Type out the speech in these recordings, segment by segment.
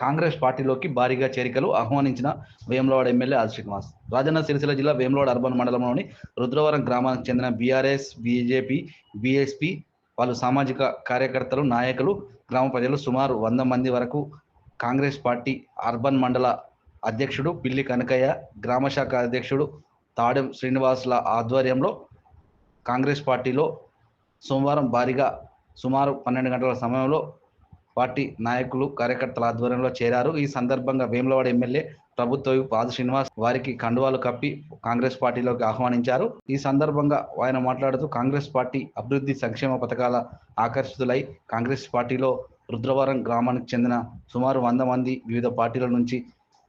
కాంగ్రెస్ పార్టీలోకి భారీగా చేరికలు ఆహ్వానించిన వేములవాడ ఎమ్మెల్యే ఆది శ్రీనివాస్. రాజన్న సిరిసిల్ల జిల్లా వేములవాడ అర్బన్ మండలంలోని రుద్రవరం గ్రామానికి చెందిన బీఆర్ఎస్ బీజేపీ బీఎస్పీ వాళ్ళు సామాజిక కార్యకర్తలు నాయకులు గ్రామ ప్రజలు సుమారు వంద మంది వరకు కాంగ్రెస్ పార్టీ అర్బన్ మండల అధ్యక్షుడు పిల్లి కనకయ్య గ్రామ శాఖ అధ్యక్షుడు తాడెం శ్రీనివాసుల ఆధ్వర్యంలో కాంగ్రెస్ పార్టీలో సోమవారం భారీగా సుమారు పన్నెండు గంటల సమయంలో పార్టీ నాయకులు కార్యకర్తల ఆధ్వర్యంలో చేరారు. ఈ సందర్భంగా వేములవాడ ఎమ్మెల్యే ప్రభుత్వ పాద శ్రీనివాస్ వారికి కండువాలు కప్పి కాంగ్రెస్ పార్టీలోకి ఆహ్వానించారు. ఈ సందర్భంగా ఆయన మాట్లాడుతూ కాంగ్రెస్ పార్టీ అభివృద్ధి సంక్షేమ పథకాల ఆకర్షితులై కాంగ్రెస్ పార్టీలో రుద్రవరం గ్రామానికి చెందిన సుమారు వంద మంది వివిధ పార్టీల నుంచి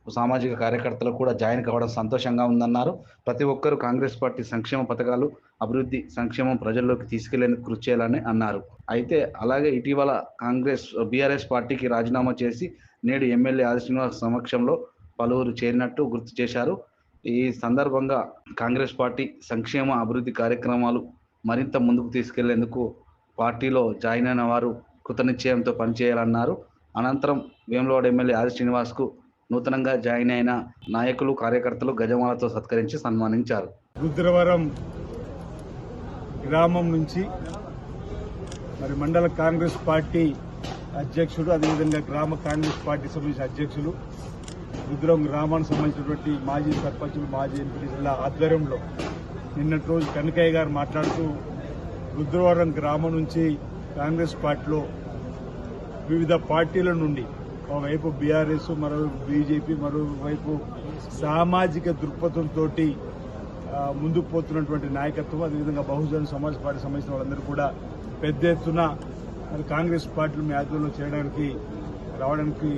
సామాజిక కార్యకర్తలు కూడా జాయిన్ కావడం సంతోషంగా ఉందన్నారు. ప్రతి ఒక్కరూ కాంగ్రెస్ పార్టీ సంక్షేమ పథకాలు అభివృద్ధి సంక్షేమం ప్రజల్లోకి తీసుకెళ్ళేందుకు కృషి చేయాలని అన్నారు. అయితే అలాగే ఇటీవల కాంగ్రెస్ బీఆర్ఎస్ పార్టీకి రాజీనామా చేసి నేడు ఎమ్మెల్యే ఆది శ్రీనివాస్ సమక్షంలో పలువురు చేరినట్టు గుర్తు చేశారు. ఈ సందర్భంగా కాంగ్రెస్ పార్టీ సంక్షేమ అభివృద్ధి కార్యక్రమాలు మరింత ముందుకు తీసుకెళ్ళేందుకు పార్టీలో జాయిన్ అయిన వారు కృతనిశ్చయంతో పనిచేయాలన్నారు. అనంతరం వేములవాడ ఎమ్మెల్యే ఆది శ్రీనివాస్కు నూతనంగా జాయిన్ అయిన నాయకులు కార్యకర్తలు గజమాలతో సత్కరించి సన్మానించారు. రుద్రవరం గ్రామం నుంచి మరి మండల కాంగ్రెస్ పార్టీ అధ్యక్షుడు అదేవిధంగా గ్రామ కాంగ్రెస్ పార్టీ సంబంధించిన అధ్యక్షులు రుద్రం గ్రామానికి సంబంధించినటువంటి మాజీ సర్పంచులు మాజీ ఎంపీ జిల్లా ఆధ్వర్యంలో నిన్నటి రోజు కనకయ్య గారు మాట్లాడుతూ రుద్రవరం గ్రామం నుంచి కాంగ్రెస్ పార్టీలో వివిధ పార్టీల నుండి ఒకవైపు బీఆర్ఎస్ మరోవైపు బీజేపీ మరోవైపు సామాజిక దృక్పథంతో ముందుకు పోతున్నటువంటి నాయకత్వం అదేవిధంగా బహుజన సమాజ్ పార్టీ సంబంధించిన వాళ్ళందరూ కూడా పెద్ద ఎత్తున మరి కాంగ్రెస్ పార్టీలు మీ ఆధ్వర్యంలో చేయడానికి రావడానికి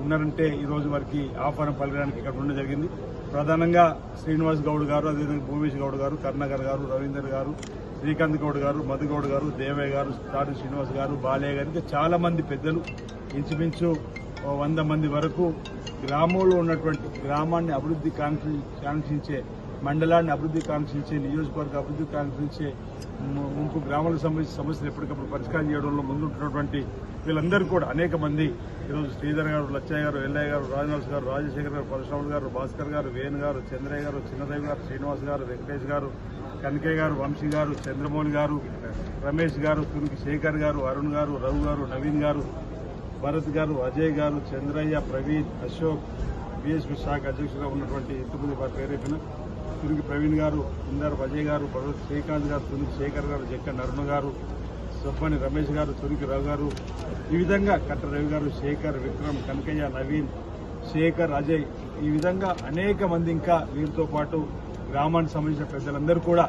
ఉన్నారంటే ఈరోజు వారికి ఆహ్వానం పలకడానికి ఇక్కడ ఉండడం జరిగింది. ప్రధానంగా శ్రీనివాస్ గౌడ్ గారు అదేవిధంగా భూమేష్ గౌడ్ గారు కరుణాకర్ గారు రవీందర్ గారు శ్రీకాంత్ గౌడ్ గారు మధుగౌడ్ గారు దేవయ్య గారు తాడు శ్రీనివాస్ గారు బాలయ్య గారు ఇంకా చాలా మంది పెద్దలు ఇంచుమించు వంద మంది వరకు గ్రామంలో ఉన్నటువంటి గ్రామాన్ని అభివృద్ధి కాంక్షి కాంక్షించే మండలాన్ని అభివృద్ధి కాంక్షించే నియోజకవర్గ అభివృద్ధి కాంక్షించే ముంపు గ్రామాలకు సంబంధించిన సమస్యలు ఎప్పటికప్పుడు పరిష్కారం చేయడంలో ముందుంటున్నటువంటి వీళ్ళందరూ కూడా అనేక మంది. ఈరోజు శ్రీధర్ గారు లచ్చయ్య గారు ఎల్లయ్య గారు రాజనాథ్ గారు రాజశేఖర్ గారు పరశురాములు గారు భాస్కర్ గారు వేణు గారు చంద్రయ్య గారు చిన్నదేవి గారు శ్రీనివాస్ గారు వెంకటేష్ గారు కనకయ్య గారు వంశీ గారు చంద్రమోహన్ గారు రమేష్ గారు తునికి శేఖర్ గారు అరుణ్ గారు రఘు గారు నవీన్ గారు భరత్ గారు అజయ్ గారు చంద్రయ్య ప్రవీణ్ అశోక్ బిఎస్పీ శాఖ అధ్యక్షులుగా ఉన్నటువంటి ఇంతకుముందు వారి పేరైపోయిన తునికి ప్రవీణ్ గారు ఇందర్ అజయ్ గారు భరత్ శ్రీకాంత్ గారు తునికి శేఖర్ గారు జక్క నర్మ గారు సుబ్బని రమేష్ గారు తునికి రవి గారు ఈ విధంగా కట్ట రవి గారు శేఖర్ విక్రమ్ కనకయ్య నవీన్ శేఖర్ అజయ్ ఈ విధంగా అనేక మంది ఇంకా వీరితో పాటు గ్రామానికి సంబంధించిన పెద్దలందరూ కూడా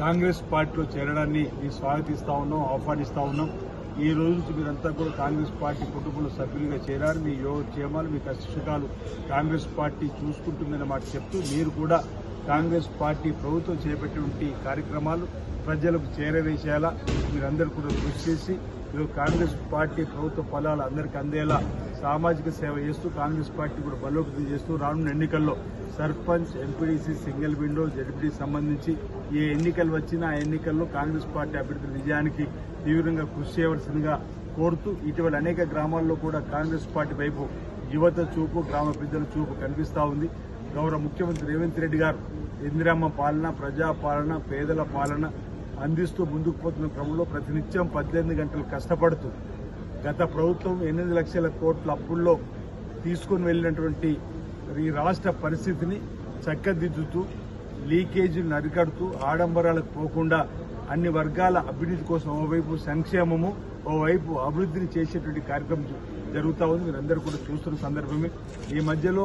కాంగ్రెస్ పార్టీలో చేరడాన్ని మేము స్వాగతిస్తా ఉన్నాం ఆహ్వానిస్తా ఉన్నాం. ఈ రోజు నుంచి మీరంతా కూడా కాంగ్రెస్ పార్టీ కుటుంబంలో సభ్యులుగా చేరారు. మీ యోగక్షేమాలు మీ కష్టసుఖాలు కాంగ్రెస్ పార్టీ చూసుకుంటుందన్న మాట చెప్తూ మీరు కూడా కాంగ్రెస్ పార్టీ ప్రభుత్వం చేపట్టినటువంటి కార్యక్రమాలు ప్రజలకు చేరవేసేలా మీరందరూ కూడా కృషి చేసి ఈరోజు కాంగ్రెస్ పార్టీ ప్రభుత్వ ఫలాలు అందరికీ అందేలా సామాజిక సేవ చేస్తూ కాంగ్రెస్ పార్టీ కూడా బలోపేతం చేస్తూ రానున్న ఎన్నికల్లో sarpanch MPDC single window ZP సంబంధించి ఏ ఎన్నికలు వచ్చినా ఆ ఎన్నికల్లో కాంగ్రెస్ పార్టీ అభ్యర్థుల విజయానికి తీవ్రంగా కృషి చేయవలసిందిగా కోరుతూ ఇటీవల అనేక గ్రామాల్లో కూడా కాంగ్రెస్ పార్టీ వైపు యువత చూపు గ్రామ పెద్దల చూపు కనిపిస్తూ ఉంది. గౌరవ ముఖ్యమంత్రి రేవంత్ రెడ్డి గారు ఇందిరమ్మ పాలన ప్రజా పాలన పేదల పాలన అందిస్తూ ముందుకు పోతున్న క్రమంలో ప్రతినిత్యం పద్దెనిమిది గంటలు కష్టపడుతూ గత ప్రభుత్వం ఎనిమిది లక్షల కోట్ల అప్పుల్లో తీసుకుని వెళ్ళినటువంటి ఈ రాష్ట్ర పరిస్థితిని చక్కదిద్దుతూ లీకేజీలను అరికడుతూ ఆడంబరాలకు పోకుండా అన్ని వర్గాల అభివృద్ధి కోసం ఓవైపు సంక్షేమము ఓవైపు అభివృద్ధిని చేసేటువంటి కార్యక్రమం జరుగుతూ జరుగుతా ఉంది. మీరందరూ కూడా చూస్తున్న సందర్భమే. ఈ మధ్యలో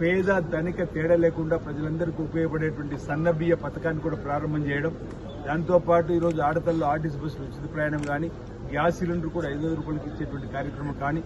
పేద ధనిక తేడా లేకుండా ప్రజలందరికీ ఉపయోగపడేటువంటి సన్నబియ్య పథకాన్ని కూడా ప్రారంభం చేయడం. దాంతోపాటు ఈరోజు ఆడతల్లో ఆర్టీసీ బస్సులు ఉచిత ప్రయాణం కానీ గ్యాస్ సిలిండర్ కూడా ఐదు రూపాయలకి ఇచ్చేటువంటి కార్యక్రమం కానీ